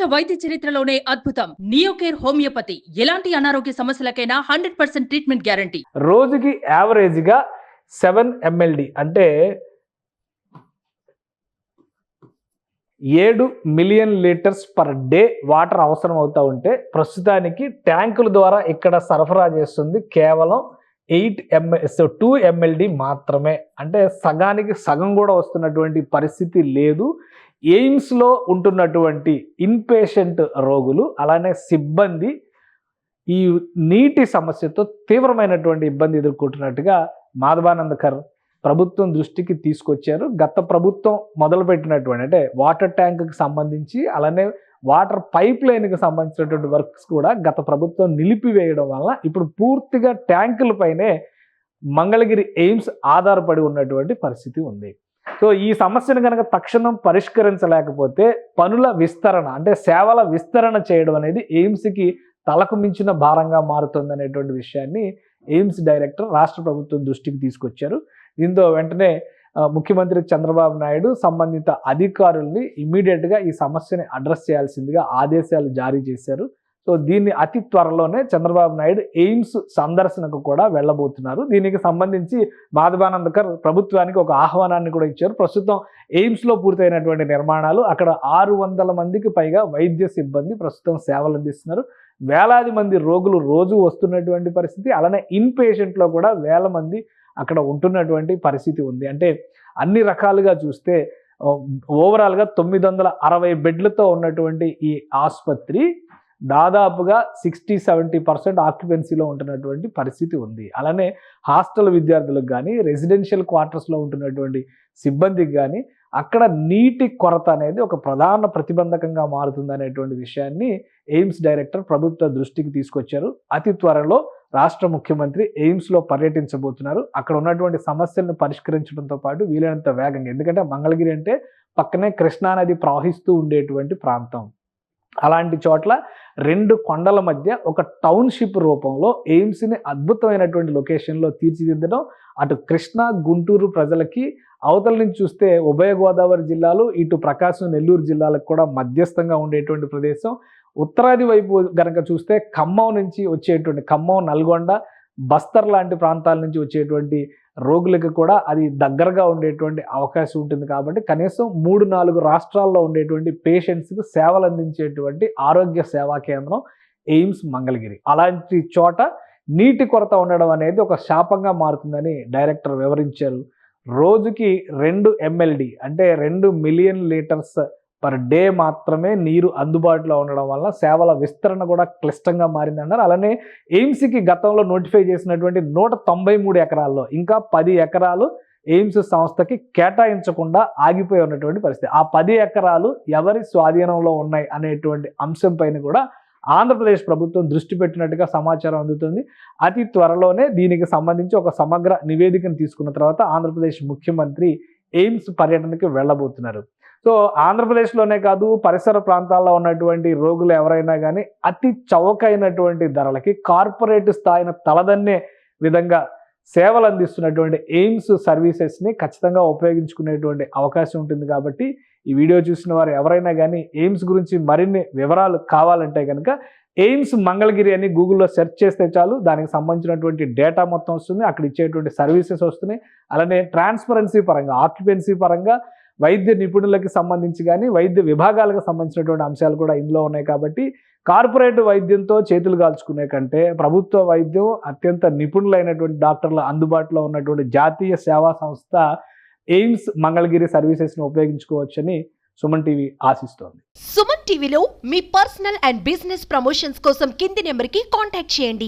ప్రపంచ వైద్య చరిత్రలోనే అద్భుతం. Neocare homeopathy. ఎలాంటి అనారోగ్య సమస్యలకైనా హండ్రెడ్ పర్సెంట్ ట్రీట్మెంట్ గ్యారంటీ. రోజుకి యావరేజ్గా సెవెన్ ఎంఎల్డి అంటే ఏడు million litres per day water అవసరం అవుతూ ఉంటే ప్రస్తుతానికి ట్యాంకుల ద్వారా ఇక్కడ సరఫరా చేస్తుంది కేవలం eight ML so two MLD మాత్రమే. అంటే సగానికి సగం కూడా వస్తున్నటువంటి పరిస్థితి లేదు. ఎయిమ్స్లో ఉంటున్నటువంటి ఇన్పేషెంట్ రోగులు అలానే సిబ్బంది ఈ నీటి సమస్యతో తీవ్రమైనటువంటి ఇబ్బంది ఎదుర్కొంటున్నట్టుగా మాధవానందకర్ ప్రభుత్వం దృష్టికి తీసుకొచ్చారు. గత ప్రభుత్వం మొదలుపెట్టినటువంటి అంటే వాటర్ ట్యాంక్కి సంబంధించి అలానే వాటర్ పైప్ లైన్కి సంబంధించినటువంటి వర్క్స్ కూడా గత ప్రభుత్వం నిలిపివేయడం వల్ల ఇప్పుడు పూర్తిగా ట్యాంకులపైనే మంగళగిరి ఎయిమ్స్ ఆధారపడి ఉన్నటువంటి పరిస్థితి ఉంది. సో ఈ సమస్యను కనుక తక్షణం పరిష్కరించలేకపోతే పనుల విస్తరణ అంటే సేవల విస్తరణ చేయడం అనేది ఎయిమ్స్కి తలకు మించిన భారంగా మారుతుంది అనేటువంటి విషయాన్ని ఎయిమ్స్ డైరెక్టర్ రాష్ట్ర ప్రభుత్వం దృష్టికి తీసుకొచ్చారు. దీంతో వెంటనే ముఖ్యమంత్రి చంద్రబాబు నాయుడు సంబంధిత అధికారుల్ని ఇమీడియట్గా ఈ సమస్యని అడ్రస్ చేయాల్సిందిగా ఆదేశాలు జారీ చేశారు. సో దీన్ని అతి త్వరలోనే చంద్రబాబు నాయుడు ఎయిమ్స్ సందర్శనకు కూడా వెళ్ళబోతున్నారు. దీనికి సంబంధించి మాధవానందకర్ ప్రభుత్వానికి ఒక ఆహ్వానాన్ని కూడా ఇచ్చారు. ప్రస్తుతం ఎయిమ్స్లో పూర్తయినటువంటి నిర్మాణాలు అక్కడ ఆరు వందల మందికి పైగా వైద్య సిబ్బంది ప్రస్తుతం సేవలు అందిస్తున్నారు వేలాది మంది రోగులు రోజు వస్తున్నటువంటి పరిస్థితి అలానే ఇన్ పేషెంట్లో కూడా వేల మంది అక్కడ ఉంటున్నటువంటి పరిస్థితి ఉంది. అంటే అన్ని రకాలుగా చూస్తే ఓవరాల్గా తొమ్మిది వందల అరవై బెడ్లతో ఉన్నటువంటి ఈ ఆసుపత్రి దాదాపుగా సిక్స్టీ సెవెంటీ పర్సెంట్ ఆక్యుపెన్సీలో ఉంటున్నటువంటి పరిస్థితి ఉంది. అలానే హాస్టల్ విద్యార్థులకు కానీ రెసిడెన్షియల్ క్వార్టర్స్లో ఉంటున్నటువంటి సిబ్బందికి కానీ అక్కడ నీటి కొరత అనేది ఒక ప్రధాన ప్రతిబంధకంగా మారుతుంది అనేటువంటి విషయాన్ని ఎయిమ్స్ డైరెక్టర్ ప్రభుత్వ దృష్టికి తీసుకొచ్చారు. అతి త్వరలో రాష్ట్ర ముఖ్యమంత్రి ఎయిమ్స్లో పర్యటించబోతున్నారు. అక్కడ ఉన్నటువంటి సమస్యలను పరిష్కరించడంతో పాటు వీలైనంత వేగంగా ఎందుకంటే మంగళగిరి అంటే పక్కనే కృష్ణానది ప్రవహిస్తూ ఉండేటువంటి ప్రాంతం. అలాంటి చోట్ల రెండు కొండల మధ్య ఒక టౌన్షిప్ రూపంలో ఎయిమ్స్ని అద్భుతమైనటువంటి లొకేషన్లో తీర్చిదిద్దడం అటు కృష్ణా గుంటూరు ప్రజలకి అవతల నుంచి చూస్తే ఉభయ గోదావరి జిల్లాలు ఇటు ప్రకాశం నెల్లూరు జిల్లాలకు కూడా మధ్యస్థంగా ఉండేటువంటి ప్రదేశం. ఉత్తరాది వైపు గనక చూస్తే ఖమ్మం నుంచి వచ్చేటువంటి ఖమ్మం నల్గొండ బస్తర్ లాంటి ప్రాంతాల నుంచి వచ్చేటువంటి రోగులకు కూడా అది దగ్గరగా ఉండేటువంటి అవకాశం ఉంటుంది కాబట్టి కనీసం మూడు నాలుగు రాష్ట్రాల్లో ఉండేటువంటి పేషెంట్స్కి సేవలు అందించేటువంటి ఆరోగ్య సేవా కేంద్రం ఎయిమ్స్ మంగళగిరి. అలాంటి చోట నీటి కొరత ఉండడం అనేది ఒక శాపంగా మారుతుందని డైరెక్టర్ వివరించారు. రోజుకి రెండు ఎంఎల్డి అంటే రెండు మిలియన్ లీటర్స్ పర్ డే మాత్రమే నీరు అందుబాటులో ఉండడం వల్ల సేవల విస్తరణ కూడా క్లిష్టంగా మారిందన్నారు అలానే ఎయిమ్స్కి గతంలో నోటిఫై చేసినటువంటి నూట తొంభై మూడు ఎకరాల్లో ఇంకా పది ఎకరాలు ఎయిమ్స్ సంస్థకి కేటాయించకుండా ఆగిపోయి ఉన్నటువంటి పరిస్థితి. ఆ పది ఎకరాలు ఎవరి స్వాధీనంలో ఉన్నాయి అనేటువంటి అంశం పైన కూడా ఆంధ్రప్రదేశ్ ప్రభుత్వం దృష్టి పెట్టినట్టుగా సమాచారం అందుతుంది. అతి త్వరలోనే దీనికి సంబంధించి ఒక సమగ్ర నివేదికను తీసుకున్న తర్వాత ఆంధ్రప్రదేశ్ ముఖ్యమంత్రి ఎయిమ్స్ పర్యటనకి వెళ్ళబోతున్నారు. సో ఆంధ్రప్రదేశ్లోనే కాదు పరిసర ప్రాంతాల్లో ఉన్నటువంటి రోగులు ఎవరైనా కానీ అతి చౌకైనటువంటి ధరలకి కార్పొరేట్ స్థాయిని తలదన్నే విధంగా సేవలు అందిస్తున్నటువంటి ఎయిమ్స్ సర్వీసెస్ని ఖచ్చితంగా ఉపయోగించుకునేటువంటి అవకాశం ఉంటుంది కాబట్టి ఈ వీడియో చూసిన వారు ఎవరైనా కానీ ఎయిమ్స్ గురించి మరిన్ని వివరాలు కావాలంటే కనుక ఎయిమ్స్ మంగళగిరి అని గూగుల్లో సెర్చ్ చేస్తే చాలు. దానికి సంబంధించినటువంటి డేటా మొత్తం వస్తుంది. అక్కడ ఇచ్చేటువంటి సర్వీసెస్ వస్తున్నాయి. అలానే ట్రాన్స్పరెన్సీ పరంగా ఆక్యుపెన్సీ పరంగా వైద్య నిపుణులకి సంబంధించి కానీ వైద్య విభాగాలకు సంబంధించినటువంటి అంశాలు కూడా ఇందులో ఉన్నాయి కాబట్టి కార్పొరేట్ వైద్యంతో చేతులు కాల్చుకునే కంటే ప్రభుత్వ వైద్యం అత్యంత నిపుణులైనటువంటి డాక్టర్ల అందుబాటులో ఉన్నటువంటి జాతీయ సేవా సంస్థ ఎయిమ్స్ మంగళగిరి సర్వీసెస్ను ఉపయోగించుకోవచ్చని సుమన్ టీవీ ఆశిస్తోంది. సుమన్ టీవీలో మీ పర్సనల్ అండ్ బిజినెస్ ప్రమోషన్స్ కోసం కింది నెంబర్కి కాంటాక్ట్ చేయండి.